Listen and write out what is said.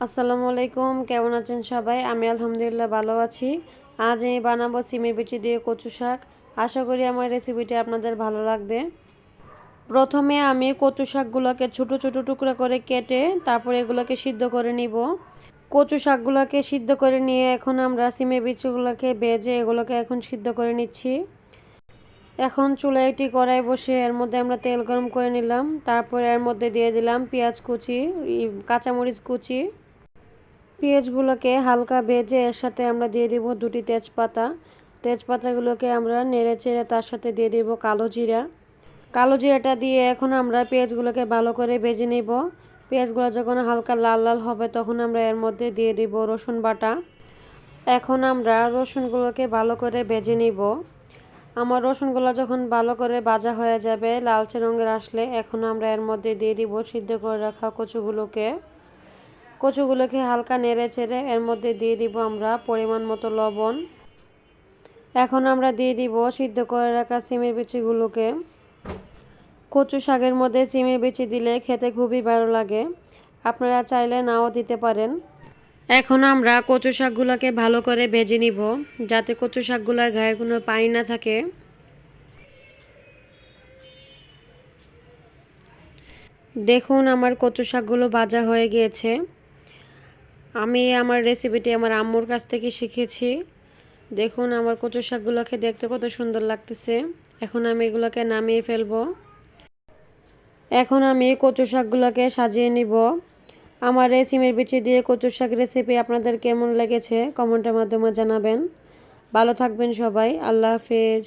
আসসালামু আলাইকুম, কেমন আছেন সবাই? আমি আলহামদুলিল্লাহ ভালো আছি। আজ আমি বানাবো সিমের বিচি দিয়ে কচু শাক। আশা করি আমার রেসিপিটি আপনাদের ভালো লাগবে। প্রথমে আমি কচু শাকগুলোকে ছোটো ছোটো টুকরো করে কেটে তারপর এগুলোকে সিদ্ধ করে নিব। কচু শাকগুলোকে সিদ্ধ করে নিয়ে এখন আমরা সিমের বিচিগুলোকে বেজে এগুলোকে এখন সিদ্ধ করে নিচ্ছি। এখন চুলায় একটি কড়াই বসে এর মধ্যে আমরা তেল গরম করে নিলাম। তারপরে এর মধ্যে দিয়ে দিলাম পেঁয়াজ কুচি কাঁচামরিচ কুচি। পেঁয়াজগুলোকে হালকা ভেজে এর সাথে আমরা দিয়ে দিব দুটি তেজপাতা। তেজপাতাগুলোকে আমরা নেড়ে চেড়ে তার সাথে দিয়ে দিব কালো জিরা। কালো জিরাটা দিয়ে এখন আমরা পেঁয়াজগুলোকে ভালো করে ভেজে নেব। পেঁয়াজগুলো যখন হালকা লাল লাল হবে তখন আমরা এর মধ্যে দিয়ে দিব রসুন বাটা। এখন আমরা রসুনগুলোকে ভালো করে ভেজে নিব। আমার রসুনগুলো যখন ভালো করে ভাজা হয়ে যাবে, লালচে রঙের আসলে, এখন আমরা এর মধ্যে দিয়ে দিব সিদ্ধ করে রাখা কচুগুলোকে। কচুগুলোকে হালকা নেড়ে চেড়ে এর মধ্যে দিয়ে দিব আমরা পরিমাণ মতো লবণ। এখন আমরা দিয়ে দিব সিদ্ধ করে রাখা সিমের বিচিগুলোকে। কচু শাকের মধ্যে সিমের বিচি দিলে খেতে খুবই ভালো লাগে। আপনারা চাইলে নাও দিতে পারেন। এখন আমরা কচু শাকগুলোকে ভালো করে ভেজে নিব, যাতে কচু শাকগুলোর গায়ে কোনো পানি না থাকে। দেখুন আমার কচু শাকগুলো ভাজা হয়ে গিয়েছে। আমি আমার রেসিপিটি আমার আম্মুর কাছ থেকে শিখেছি। দেখুন আমার কচু শাকগুলোকে দেখতে কত সুন্দর লাগতেছে। এখন আমি এগুলোকে নামিয়ে ফেলব। এখন আমি কচু শাকগুলোকে সাজিয়ে নিব। আমার এই সিমের বিচি দিয়ে কচু শাক রেসিপি আপনাদের কেমন লেগেছে কমেন্টের মাধ্যমে জানাবেন। ভালো থাকবেন সবাই। আল্লাহ হাফেজ।